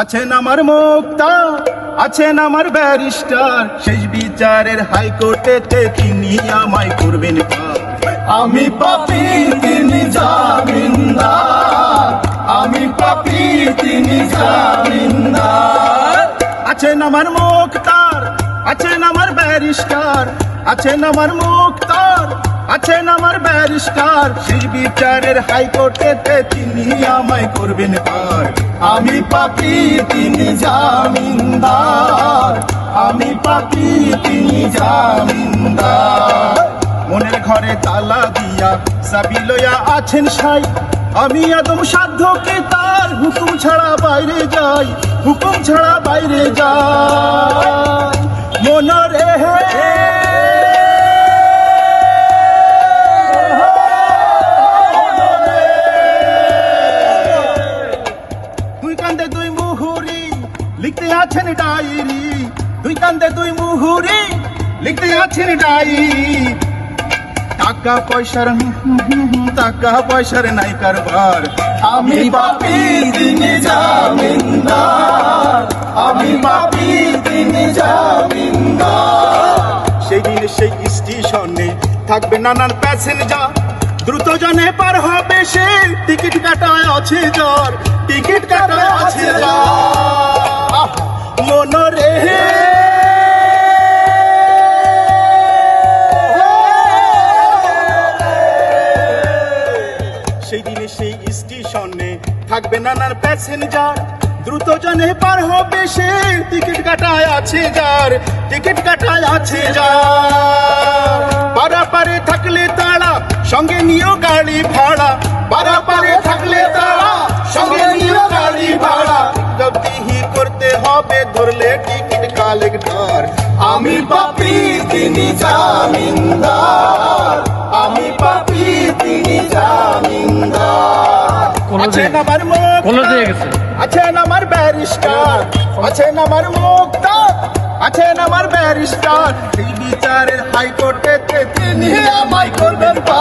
আছেন আমার মুক্তা, আছেন আমার ব্যারিস্টার। শেষ বিচারের হাইকোর্টেতে তিনি আমায় করবেন আমি পাপি, তিনি জামিনদার। আমি পাপি, তিনি জামিনদার। আছেন আমার মুক্তার, আছেন আমার ব্যারিস্টার। আছেন আমার মুক্তার, আছেন আমার ব্যারিস্টার। বিচারের হাইকোর্টেতে তিনি আমায় করবেন পার। আমি পাপি, তিনি জামিনদার। আমি পাপি, তিনি জামিনদার। মনের ঘরে তালা দিয়া চাবি লইয়া আছেন সাই। আমি একদম সাধ্যকে তার হুকুম ছাড়া বাইরে যাই। হুকুম ছাড়া বাইরে যাই। মনরে হে লিখতে আছেন ডায়েরি। দুই কান্দে দুই মুহুরি, লিখতে আছেন ডায়েরি। টাকা পয়সার টাকা পয়সার নাই কারবার। আমি পাপি তিনি জামিনদার। আমি পাপি তিনি জামিনদার। সেই দিন সেই স্টেশনে থাকবে নানান প্যাসেঞ্জার। দ্রুত জনে পার হবে সে। টিকিট কাটায় আছে জ্বর। টিকিট কাটায় আছে জ্বর। সেই দিনে সেই স্টেশনে থাকবে নানান প্যাসেঞ্জার। দ্রুত জনে পার হবে সে। টিকিট কাটায় আছে যার। টিকিট কাটায় আছে যার। পারাপারে থাকলে তারা, সঙ্গে নিয়েও গাড়ি ভাড়া। পারাপারে থাকলে তারা, সঙ্গে নিয়েও গাড়ি ভাড়া। করতে হবে, ধরলে টিকিট কালেক্টর। আমি পাপি তিনি জামিনদার আছেন আমার মুক্ত? আছেন আমার ব্যারিস্টার? আছেন আমার মুক্ত? আছেন আমার ব্যারিস্টার? বিচারের হাইকোর্টে তিনি আমায় করবেন পা